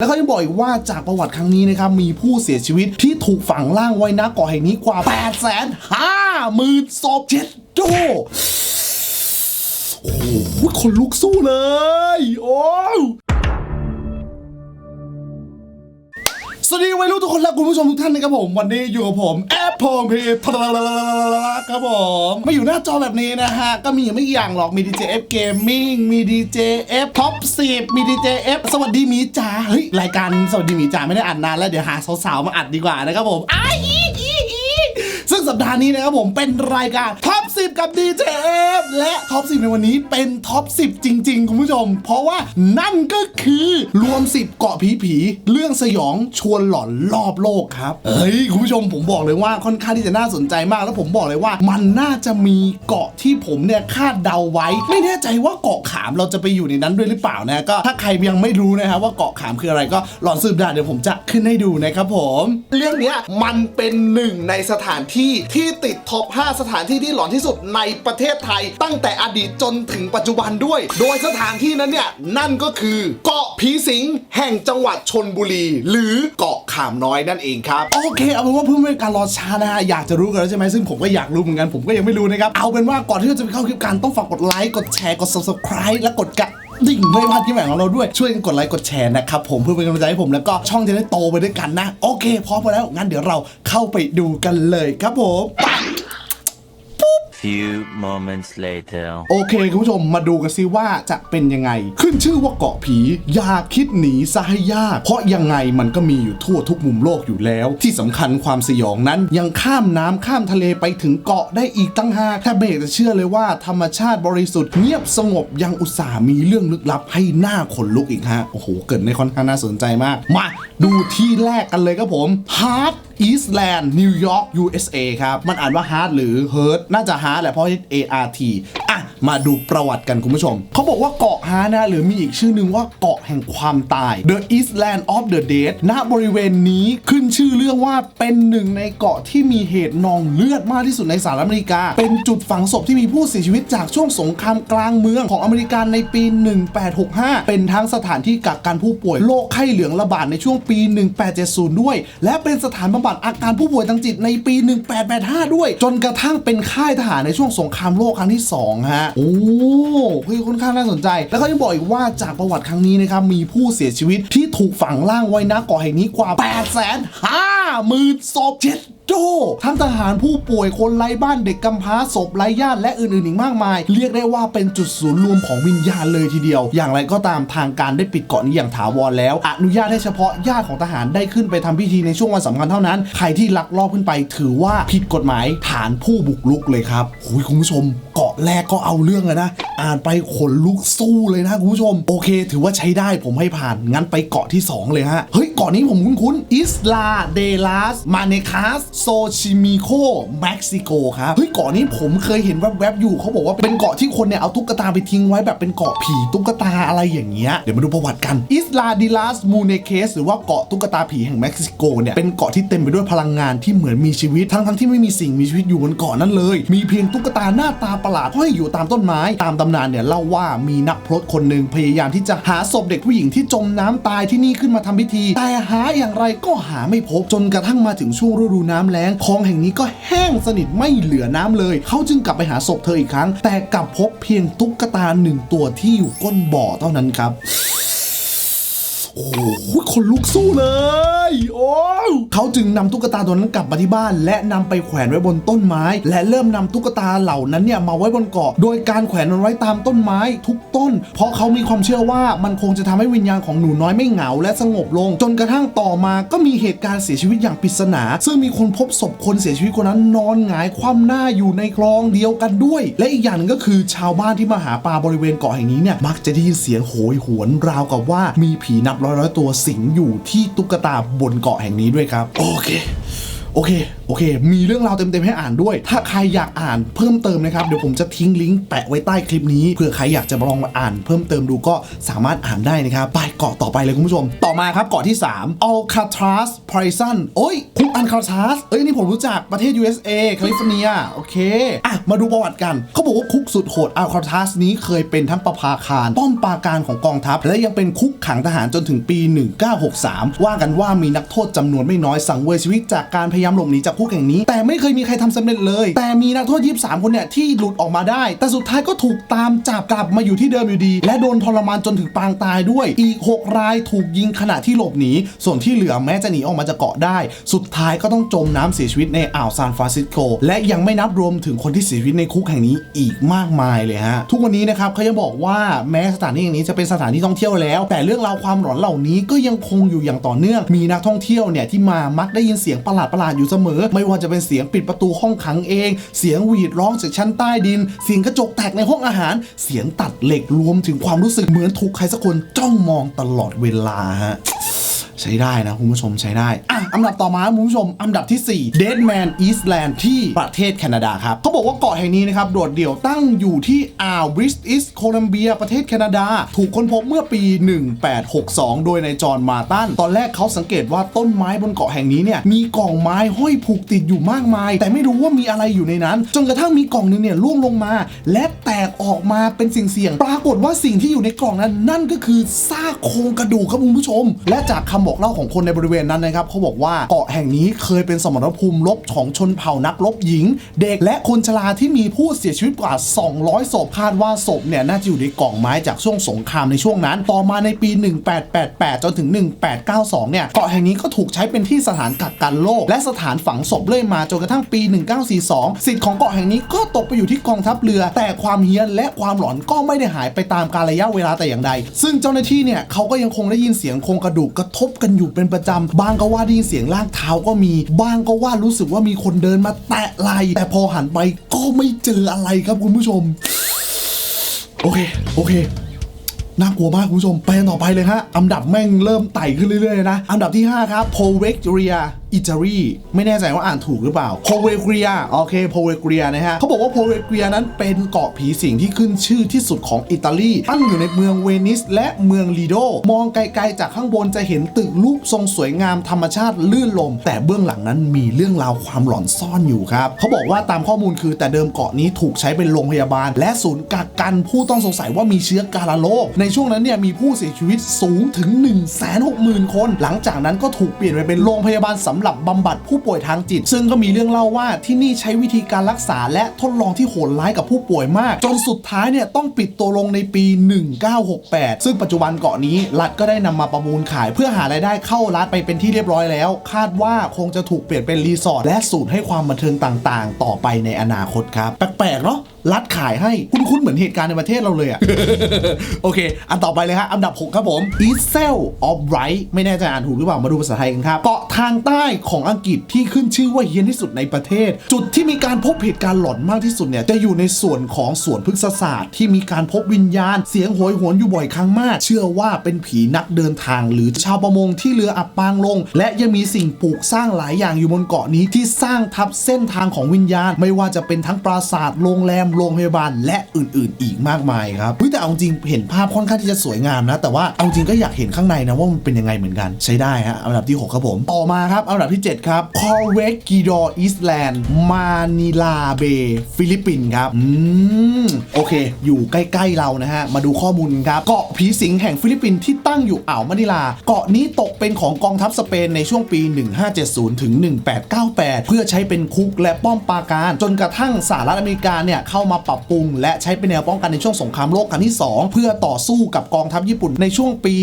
แล้วเขายังบอกอีกว่าจากประวัติครั้งนี้นะครับมีผู้เสียชีวิตที่ถูกฝังล่างไว้ณเกาะแห่งนี้กว่า 8 5 0 0 0 0ศพเจ็ดโจโอ้โหคนลุกสู้เลย โอ้ สวัสดีวัยรุ่นทุกคนและคุณผู้ชมทุกท่านนะครับผม วันนี้อยู่กับผมแอปพงพีครับผมมาอยู่หน้าจอแบบนี้นะฮะ ก็มีไม่กี่อย่างหรอกมีดีเจเอฟเกมมิ่งมีดีเจเอฟท็อปสิบมีดีเจเอฟสวัสดีหมีจ๋าเฮ้ย รายการสวัสดีหมีจ๋าไม่ได้อัดนานแล้วเดี๋ยวหาสาวๆมาอัดดีกว่านะครับผมอ้ายอีอีอี สัปดาห์นี้นะครับผมเป็นรายการท็อป 10 กับ DJF และท็อป 10 ในวันนี้เป็นท็อป 10 จริง ๆ คุณผู้ชม เพราะว่านั่นก็คือรวม 10 เกาะผีผีเรื่องสยองชวนหลอนรอบโลกครับ เฮ้ย คุณผู้ชมผมบอกเลยว่าค่อนข้างที่จะน่าสนใจมาก แล้วผมบอกเลยว่ามันน่าจะมีเกาะที่ผมเนี่ยคาดเดาไว้ ไม่แน่ใจว่าเกาะขามเราจะไปอยู่ในนั้นด้วยหรือเปล่านะก็ถ้าใครยังไม่รู้นะครับว่าเกาะขามคืออะไรก็ลองสืบได้เดี๋ยวผมจะขึ้นให้ดูนะครับผม เรื่องเนี้ยมันเป็นหนึ่งในสถานที่ที่ติดท็อป 5 สถานที่ที่หลอนที่สุดในประเทศไทย ตั้งแต่อดีตจนถึงปัจจุบันด้วย โดยสถานที่นั้นเนี่ยนั่นก็คือเกาะผีสิงแห่งจังหวัดชนบุรี หรือเกาะขามน้อยนั่นเองครับ โอเค เอาเป็นว่าเพื่อไม่การรอช้านะฮะอยากจะรู้กันแล้วใช่ไหมซึ่งผมก็อยากรู้เหมือนกันผมก็ยังไม่รู้นะครับเอาเป็นว่าก่อนที่เราจะไปเข้าคลิปกันต้องฝากกดไลค์กดแชร์กด subscribe และกดกระ ดิ่งไม่พลาดคลิปใหม่ของเราด้วยช่วยกันกดไลค์กดแชร์นะครับผมเพื่อเป็นกำลังใจให้ผมแล้วก็ช่องจะได้โตไปด้วยกันนะ โอเคพร้อมแล้วงั้นเดี๋ยวเราเข้าไปดูกันเลยครับผมไป Few moments later. โอเคคุณผู้ชมมาดูกันซิว่าจะเป็นยังไง ขึ้นชื่อว่าเกาะผี อย่าคิดหนีซะให้ยาก เพราะยังไงมันก็มีอยู่ทั่วทุกมุมโลกอยู่แล้ว ที่สำคัญความสยองนั้นยังข้ามน้ำข้ามทะเลไปถึงเกาะได้อีกตั้งหากแค่เบรกจะเชื่อเลยว่าธรรมชาติบริสุทธิ์เงียบสงบยังอุตส่าห์มีเรื่องลึกลับให้หน้าขนลุกอีกฮะโอ้โหเกิดในค่อนข้างน่าสนใจมาก มาดูที่แรกกันเลยครับผมฮาร์ด Heart Eastland New York USA ครับ มันอ่านว่า Heart หรือ Heart น่าจะ Heart แหละเพราะ ART อะ มาดูประวัติกันคุณผู้ชม เขาบอกว่าเกาะฮาร์ทนะหรือมีอีกชื่อนึงว่าเกาะแห่งความตาย The Eastland of the Dead ณบริเวณนี้ขึ้นชื่อเรื่องว่าเป็นหนึ่งในเกาะที่มีเหตุนองเลือดมากที่สุดในสหรัฐอเมริกา เป็นจุดฝังศพที่มีผู้เสียชีวิตจากช่วงสงครามกลางเมืองของอเมริกันในปี 1865 เป็นทั้งสถานที่กักกันผู้ป่วยโรคไข้เหลืองระบาดในช่วงปี 1870 ด้วย และเป็นสถานบำบัดอาการผู้ป่วยทางจิตในปี 1885 ด้วย จนกระทั่งเป็นค่ายทหารในช่วงสงครามโลกครั้งที่ 2 ฮะ โอ้คือค่อนข้างน่าสนใจ แล้วเขายังบอกอีกว่าจากประวัติครั้งนี้นะครับ มีผู้เสียชีวิตที่ถูกฝังล่างไว้ณเกาะแห่งนี้กว่า8 5 0 0 0 0ศพเจ็ด โดทั้งทหารผู้ป่วยคนไร้บ้านเด็กกำพร้าศพไร้ญาติและอื่นๆอีกมากมาย เรียกได้ว่าเป็นจุดศูนย์รวมของวิญญาณเลยทีเดียว อย่างไรก็ตามทางการได้ปิดเกาะนี้อย่างถาวรแล้ว อนุญาตให้เฉพาะญาติของทหารได้ขึ้นไปทำพิธีในช่วงวันสำคัญเท่านั้น ใครที่ลักลอบขึ้นไปถือว่าผิดกฎหมายฐานผู้บุกรุกเลยครับหุยคุณผู้ชม เกาะแรกก็เอาเรื่องเลยนะ อ่านไปขนลุกสู้เลยนะคุณผู้ชม โอเค ถือว่าใช้ได้ผมให้ผ่านงั้นไปเกาะที่ 2 เลยฮะเฮ้ยเกาะนี้ผมคุ้นๆอิสลาเดลาสมาเนคาสโซชิมิโคเม็กซิโกครับ เฮ้ยเกาะนี้ผมเคยเห็นแวบๆอยู่เขาบอกว่าเป็นเกาะที่คนเนี่ยเอาตุ๊กตาไปทิ้งไว้แบบเป็นเกาะผีตุ๊กตาอะไรอย่างเงี้ย เดี๋ยวมาดูประวัติกัน อิสลาดิลาสมูเนเคสหรือว่าเกาะตุ๊กตาผีแห่งเม็กซิโกเนี่ย เป็นเกาะที่เต็มไปด้วยพลังงานที่เหมือนมีชีวิต ทั้งๆที่ไม่มีสิ่งมีชีวิตอยู่บนเกาะนั้นเลย มีเพียงตุ๊กตาหน้าตาประหลาดห้อยอยู่ตามต้นไม้ ตามตำนานเนี่ยเล่าว่ามีนักพรตคนหนึ่งพยายามที่จะหาศพเด็กผู้หญิงที่จมน้ำตายที่นี่ขึ้นมาทำพิธี แต่หาอย่างไรก็หาไม่พบจนกระทั่งมาถึงช่วงฤดูน้ำแล้งคลองแห่งนี้ก็แห้งสนิทไม่เหลือน้ำเลย เขาจึงกลับไปหาศพเธออีกครั้ง แต่กลับพบเพียงตุ๊กตาหนึ่งตัวที่อยู่ก้นบ่อเท่านั้นครับ โอ้โหคนลุกสู้เลย โอ้เขาจึงนำตุ๊กตาตัวนั้นกลับมาที่บ้าน และนำไปแขวนไว้บนต้นไม้ และเริ่มนำตุ๊กตาเหล่านั้นเนี่ยมาไว้บนเกาะ โดยการแขวนมันไว้ตามต้นไม้ทุกต้น เพราะเขามีความเชื่อว่ามันคงจะทำให้วิญญาณของหนูน้อยไม่เหงา และสงบลง จนกระทั่งต่อมาก็มีเหตุการณ์เสียชีวิตอย่างปริศนา ซึ่งมีคนพบศพคนเสียชีวิตคนนั้นนอนหงายคว่ำหน้าอยู่ในคลองเดียวกันด้วย และอีกอย่างนึงก็คือชาวบ้านที่มาหาปลาบริเวณเกาะแห่งนี้เนี่ยมักจะได้ยินเสียงโหยหวนราวกับว่ามีผีนับร้อยร้อยๆ ตัวสิงอยู่ที่ตุ๊กตาบนเกาะแห่งนี้ด้วยครับ โอเค โอเค โอเค มีเรื่องราวเต็มๆให้อ่านด้วย ถ้าใครอยากอ่านเพิ่มเติมนะครับ เดี๋ยวผมจะทิ้งลิงก์แปะไว้ใต้คลิปนี้ เผื่อใครอยากจะลองมาอ่านเพิ่มเติมดูก็สามารถอ่านได้นะครับ ไปเกาะต่อไปเลยคุณผู้ชม ต่อมาครับเกาะที่ 3 Alcatraz Prison โอ้ย คุก Alcatraz เอ้ย นี่ผมรู้จัก ประเทศ USA แคลิฟอร์เนีย โอเค อะ มาดูประวัติกัน เขาบอกว่าคุกสุดโหด Alcatraz นี้เคยเป็นทั้งประภาคาร ป้อมปราการของกองทัพ และยังเป็นคุกขังทหารจนถึงปี 1963 ว่ากันว่ามีนักโทษจำนวนไม่น้อยสังเวยชีวิตจากการพยายามหลบหนีจากคุกแห่งนี้ แต่ไม่เคยมีใครทำสำเร็จเลย แต่มีนักโทษ 23 คนเนี่ยที่หลุดออกมาได้ แต่สุดท้ายก็ถูกตามจับกลับมาอยู่ที่เดิมอยู่ดี และโดนทรมานจนถึงปางตายด้วย อีก 6 รายถูกยิงขณะที่หลบหนี ส่วนที่เหลือแม้จะหนีออกมาจากเกาะได้ สุดท้ายก็ต้องจมน้ำเสียชีวิตในอ่าวซานฟรานซิสโก และยังไม่นับรวมถึงคนที่เสียชีวิตในคุกแห่งนี้อีกมากมายเลยฮะ ทุกวันนี้นะครับเขายังบอกว่าแม้สถานที่แห่งนี้จะเป็นสถานที่ท่องเที่ยวแล้ว แต่เรื่องราวความหลอนเหล่านี้ก็ยังคงอยู่อย่างต่อเนื่อง มีนักท่องเที่ยวเนี่ยที่มามักได้ยินเสียงประหลาดประหลาดๆอยู่เสมอ ไม่ว่าจะเป็นเสียงปิดประตูห้องขังเอง เสียงหวีดร้องจากชั้นใต้ดิน เสียงกระจกแตกในห้องอาหาร เสียงตัดเหล็กรวมถึงความรู้สึกเหมือนถูกใครสักคนจ้องมองตลอดเวลาฮะ ใช้ได้นะคุณผู้ชมใช้ได้อะอันดับต่อมาคุณผู้ชม อันดับที่ 4 Dead Man Island ที่ประเทศแคนาดาครับเขาบอกว่าเกาะแห่งนี้นะครับโดดเดี่ยวตั้งอยู่ที่อ่าวบริสติสโคลัมเบียประเทศแคนาดา ถูกค้นพบเมื่อปี 1862 โดยนายจอห์นมาตันตอนแรกเขาสังเกตว่าต้นไม้บนเกาะแห่งนี้เนี่ยมีกล่องไม้ห้อยผูกติดอยู่มากมาย แต่ไม่รู้ว่ามีอะไรอยู่ในนั้น จนกระทั่งมีกล่องหนึงเนี่ยล่วงลงมา และแตกออกมาเป็นสิ่งเสี่ยงๆปรากฏว่าสิ่งที่อยู่ในกล่องนั้นนั่นก็คือซากโครงกระดูกครับคุณผู้ชม และจากคำบอกเล่าของคนในบริเวณนั้นนะครับเขาบอกว่าเกาะแห่งนี้เคยเป็นสมรภูมิรบของชนเผ่านักรบหญิง เด็กและคนชราที่มีผู้เสียชีวิตกว่า 200ศพคาดว่าศพเนี่ยน่าจะอยู่ในกล่องไม้จากช่วงสงครามในช่วงนั้น ต่อมาในปี 1888 จนถึง 1892 เนี่ยเกาะแห่งนี้ก็ถูกใช้เป็นที่สถานกักกันโรคและสถานฝังศพเรื่อยมาจนกระทั่งปี 1942 สิทธิ์ของเกาะแห่งนี้ก็ตกไปอยู่ที่กองทัพเรือ แต่ความเฮี้ยนและความหลอนก็ไม่ได้หายไปตามกาลระยะเวลาแต่อย่างใด ซึ่งเจ้าหน้าที่เนี่ยเขาก็ยังคงได้ยินเสียงโครงกระดูกกระทบกันอยู่เป็นประจำบางก็ว่าได้ยินเสียงลากเท้าก็มีบางก็ว่ารู้สึกว่ามีคนเดินมาแตะไหล่แต่พอหันไปก็ไม่เจออะไรครับคุณผู้ชม โอเค โอเคน่ากลัวมากคุณผู้ชม ไปกันต่อไปเลยฮะ อันดับแม่งเริ่มไต่ขึ้นเรื่อยๆนะ อันดับที่ 5 ครับโพเวกเรียอิตาลีไม่แน่ใจว่าอ่านถูกหรือเปล่า p o v e g r i a โอเค p o v e g r i a นะฮะเขาบอกว่า p o v e g r i a นั้นเป็นเกาะผีสิงที่ขึ้นชื่อที่สุดของอิตาลีตั้งอยู่ในเมืองเวนิส และเมืองลีโด มองไกลๆจากข้างบนจะเห็นตึกรูปทรงสวยงามธรรมชาติลื่นลม แต่เบื้องหลังนั้นมีเรื่องราวความหลอนซ่อนอยู่ครับเขาบอกว่าตามข้อมูลคือแต่เดิมเกาะนี้ถูกใช้เป็นโรงพยาบาล และศูนย์กักกันผู้ต้องสงสัยว่ามีเชื้อกาฬโรคในช่วงนั้นเนี่ยมีผู้เสียชีวิตสูงถึง 1 6 0 0 0 0 คน หลังจากนั้นก็ถูกเปลี่ยนไปเป็นโรงพยาบาลสำหรับบำบัดผู้ป่วยทางจิต ซึ่งก็มีเรื่องเล่าว่าที่นี่ใช้วิธีการรักษาและทดลองที่โหดร้ายกับผู้ป่วยมาก จนสุดท้ายเนี่ยต้องปิดตัวลงในปี 1968 ซึ่งปัจจุบันเกาะนี้รัฐก็ได้นำมาประมูลขายเพื่อหารายได้เข้ารัฐไปเป็นที่เรียบร้อยแล้ว คาดว่าคงจะถูกเปลี่ยนเป็นรีสอร์ทและศูนย์ให้ความบันเทิงต่าง ๆ ต่อไปในอนาคตครับ แปลกๆเนาะรัฐขายให้คุ้นๆเหมือนเหตุการณ์ในประเทศเราเลยอะ โอเค อันต่อไปเลยฮะ อันดับ 6 ครับผม e s e l of Right ไม่แน่ใจอ่านถูกหรือเปล่า มาดูภาษาไทยกันครับ เกาะทางใต้ของอังกฤษที่ขึ้นชื่อว่าเฮี้ยนที่สุดในประเทศ จุดที่มีการพบเหตุการณ์หลอนมากที่สุดเนี่ย จะอยู่ในส่วนของสวนพฤกษศาสตร์ ที่มีการพบวิญญาณ เสียงโหยหวนอยู่บ่อยครั้งมาก เชื่อว่าเป็นผีนักเดินทาง หรือชาวประมงที่เรืออับปางลง และยังมีสิ่งปลูกสร้างหลายอย่างอยู่บนเกาะนี้ที่สร้างทับเส้นทางของวิญญาณ ไม่ว่าจะเป็นทั้งปราสาทโรงแรมโรงพยาบาลและอื่นๆ อีกมากมายครับแต่เอาจริงเห็นภาพค่อนข้างที่จะสวยงามนะ แต่ว่าเอาจริงก็อยากเห็นข้างในนะว่ามันเป็นยังไงเหมือนกันใช้ได้ฮะอันดับที่ 6 ครับผม ต่อมาครับอันดับที่ 7 ครับ c o r v e g i d o Island Manila Bay ฟิลิปปินส์ครับอืมโอเค อยู่ใกล้ ๆ เรานะฮะ มาดูข้อมูลครับ เกาะผีสิงแห่งฟิลิปปินส์ที่ตั้งอยู่อ่าวมะนิลา เกาะนี้ตกเป็นของกองทัพสเปนในช่วงปี 1570ถึง1898 เพื่อใช้เป็นคุกและป้อมปราการ จนกระทั่งสหรัฐอเมริกาเนี่ยเข้าามาปรับปรุง และใช้เป็นแนวป้องกันในช่วงสงครามโลกครั้งที่ 2 เพื่อต่อสู้กับกองทัพญี่ปุ่นในช่วงปี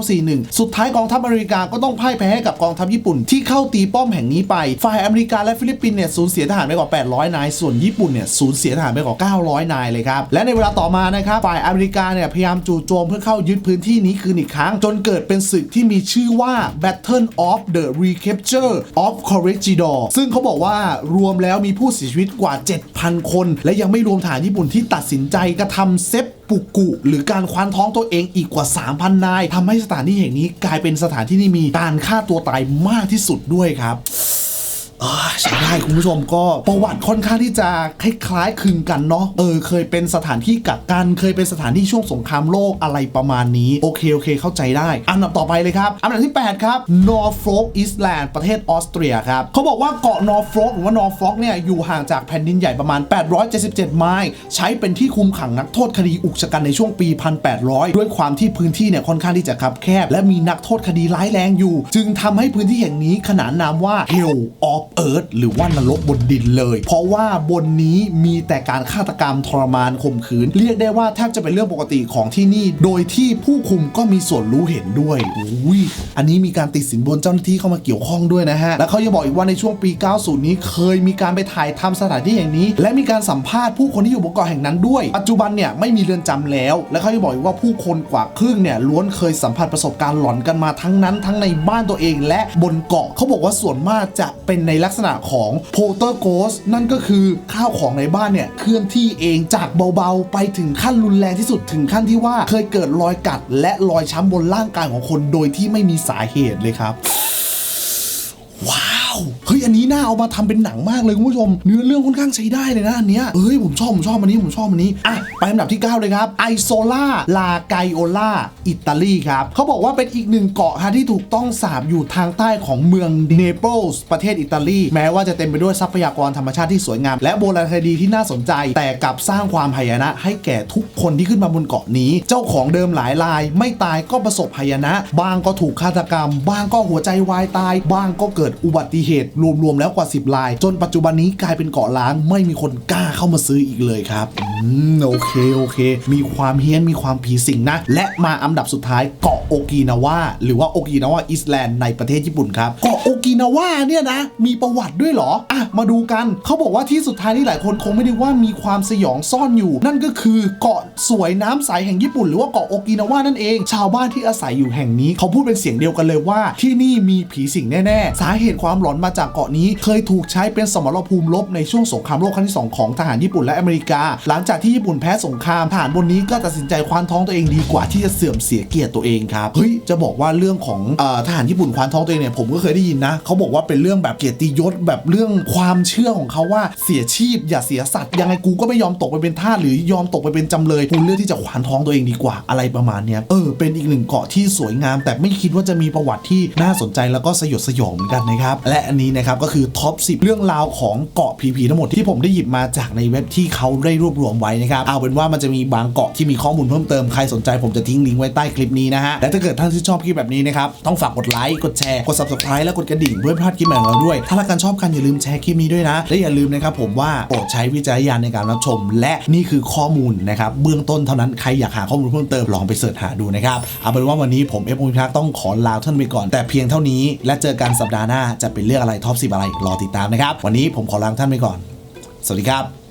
1941 สุดท้ายกองทัพอเมริกาก็ต้องพ่ายแพ้ให้กับกองทัพญี่ปุ่นที่เข้าตีป้อมแห่งนี้ไป ฝ่ายอเมริกาและฟิลิปปินส์เนี่ยสูญเสียทหารไปกว่า 800 นาย ส่วนญี่ปุ่นเนี่ยสูญเสียทหารไปกว่า 900 นายเลยครับ และในเวลาต่อมานะครับ ฝ่ายอเมริกาเนี่ยพยายามจู่โจมเพื่อเข้ายึดพื้นที่นี้คืนอีกครั้ง จนเกิดเป็นศึกที่มีชื่อว่า Battle of the Recapture of Corregidor ซึ่งเขาบอกว่ารวมแล้วมีผู้เสียชีวิตกว่า 7,000 คน และยังไม่รวมฐานญี่ปุ่นที่ตัดสินใจกระทำเซฟปุกุหรือการคว้านท้องตัวเองอีกกว่า 3,000 นายทำให้สถานที่แห่งนี้กลายเป็นสถานที่ที่มีการฆ่าตัวตายมากที่สุดด้วยครับ อ่าใช่ได้คุณผู้ชมก็ประวัติค่อนข้างที่จะคล้ายๆคลึงกันเนาะเออเคยเป็นสถานที่กักกันเคยเป็นสถานที่ช่วงสงครามโลกอะไรประมาณนี้ โอเคโอเคเข้าใจได้ อันดับต่อไปเลยครับ อันดับที่ 8 ครับ Norfolk Island ประเทศออสเตรียครับเขาบอกว่าเกาะ Norfolk หรือว่า Norfolk เนี่ยอยู่ห่างจากแผ่นดินใหญ่ประมาณ 877 ไมล์ใช้เป็นที่คุมขังนักโทษคดีอุกชะกันในช่วงปี 1800 ด้วยความที่พื้นที่เนี่ยค่อนข้างที่จะคับแคบ และมีนักโทษคดีร้ายแรงอยู่ จึงทำให้พื้นที่แห่งนี้ขนานนามว่า Hell of Earth หรือว่านรกบนดินเลย เพราะว่าบนนี้มีแต่การฆาตกรรมทรมานข่มขืน เรียกได้ว่าแทบจะเป็นเรื่องปกติของที่นี่ โดยที่ผู้คุมก็มีส่วนรู้เห็นด้วยอุ้ยอันนี้มีการติดสินบนเจ้าหน้าที่เข้ามาเกี่ยวข้องด้วยนะฮะ และเขายังบอกอีกว่าในช่วงปี 90 นี้เคยมีการไปถ่ายทำสถานที่แห่งนี้ และมีการสัมภาษณ์ผู้คนที่อยู่บนเกาะแห่งนั้นด้วย ปัจจุบันเนี่ยไม่มีเรือนจำแล้ว และเขายังบอกอีกว่าผู้คนกว่าครึ่งเนี่ยล้วนเคยสัมผัสประสบการณ์หลอนกันมาทั้งนั้นทั้งในบ้านตัวเองและบนเกาะเขาบอกว่าส่วนมากจะเป็นในลักษณะของโพเตอร์โกสนั่นก็คือข้าวของในบ้านเนี่ยเคลื่อนที่เองจากเบาๆ ไปถึงขั้นรุนแรงที่สุดถึงขั้นที่ว่าเคยเกิดรอยกัด และรอยช้ำบนร่างกายของคนโดยที่ไม่มีสาเหตุเลยครับ น่าเอามาทำเป็นหนังมากเลยคุณผู้ชม เนื้อเรื่องค่อนข้างใช้ได้เลยนะอันเนี้ยเอ้ยผมชอบผมชอบอันนี้ผมชอบอันนี้อะไปอันดับที่ 9 เลยครับไอโซล่าลาไกโอล่าอิตาลีครับเขาบอกว่าเป็นอีกหนึ่งเกาะฮะที่ถูกต้องสาบอยู่ทางใต้ของเมืองเนเปิลส์ประเทศอิตาลี แม้ว่าจะเต็มไปด้วยทรัพยากรธรรมชาติที่สวยงาม และโบราณคดีที่น่าสนใจ แต่กลับสร้างความหายนะ ให้แก่ทุกคนที่ขึ้นมาบนเกาะนี้ เจ้าของเดิมหลายราย ไม่ตายก็ประสบหายนะ บางก็ถูกฆาตกรรม บางก็หัวใจวายตาย บางก็เกิดอุบัติเหตุรวมๆแล้วแล้วกว่า 10ราย จนปัจจุบันนี้กลายเป็นเกาะล้างไม่มีคนกล้าเข้ามาซื้ออีกเลยครับอืมโอเคโอเค มีความเฮี้ยนมีความผีสิงนะ และมาอันดับสุดท้ายเกาะโอกินาวาหรือว่าโอกินาวาอิสแลนด์ในประเทศญี่ปุ่นครับเกาะโอกินาวาเนี่ยนะ มีประวัติด้วยเหรออะมาดูกันเขาบอกว่าที่สุดท้ายนี่หลายคนคงไม่ได้ว่ามีความสยองซ่อนอยู่ นั่นก็คือเกาะสวยน้ำใสแห่งญี่ปุ่นหรือว่าเกาะโอกินาวานั่นเอง ชาวบ้านที่อาศัยอยู่แห่งนี้ เขาพูดเป็นเสียงเดียวกันเลยว่า ที่นี่มีผีสิงแน่ๆ สาเหตุความหลอนมาจากเกาะนี้เคยถูกใช้เป็นสมรภูมิรบในช่วงสงครามโลกครั้งที่สองของทหารญี่ปุ่นและอเมริกา หลังจากที่ญี่ปุ่นแพ้สงครามทหารบนนี้ก็ตัดสินใจคว้านท้องตัวเองดีกว่าที่จะเสื่อมเสียเกียรติตัวเองครับเฮ้ยจะบอกว่าเรื่องของเออทหารญี่ปุ่นคว้านท้องตัวเองเนี่ยผมก็เคยได้ยินนะเขาบอกว่าเป็นเรื่องแบบเกียรติยศแบบเรื่องความเชื่อของเขาว่าเสียชีพ อย่าเสียสัตว์ยังไงกูก็ไม่ยอมตกไปเป็นทาสหรือยอมตกไปเป็นจำเลยกูเลือกที่จะขวานท้องตัวเองดีกว่าอะไรประมาณเนี้ยเออเป็นอีกหนึ่งเกาะที่สวยงาม แต่ไม่คิดว่าจะมีประวัติที่น่าสนใจแล้วก็สยดสยองเหมือนกันนะครับและอันนี้นะครับก็คือท็อป10 เรื่องราวของเกาะผีๆทั้งหมดที่ผมได้หยิบมาจากในเว็บที่เขาได้รวบรวมไว้นะครับเอาเป็นว่ามันจะมีบางเกาะที่มีข้อมูลเพิ่มเติมใครสนใจผมจะทิ้งลิงก์ไว้ใต้คลิปนี้นะฮะและถ้าเกิดท่านที่ชอบคลิปแบบนี้นะครับต้องฝากกดไลค์กดแชร์กด subscribe และกดกระดิ่งเพื่อไม่พลาดคลิปใหม่ของเราด้วย ถ้ารักกันชอบกันอย่าลืมแชร์คลิปนี้ด้วยนะ และอย่าลืมนะครับผมว่าโปรดใช้วิจารณญาณในการรับชม และนี่คือข้อมูลนะครับเบื้องต้นเท่านั้นใครอยากหาข้อมูลเพิ่มเติมลองไปเสิร์ชหาดูนะครับเอาเป็นว่าวันนี้ผมเอฟพิทักษ์ต้องขอลาท่านไปก่อน แต่เพียงเท่านี้และเจอกันสัปดาห์หน้าจะเป็นเรื่องอะไรท็อป10อะไรรอติดตามนะครับ วันนี้ผมขอลาท่านไปก่อน สวัสดีครับ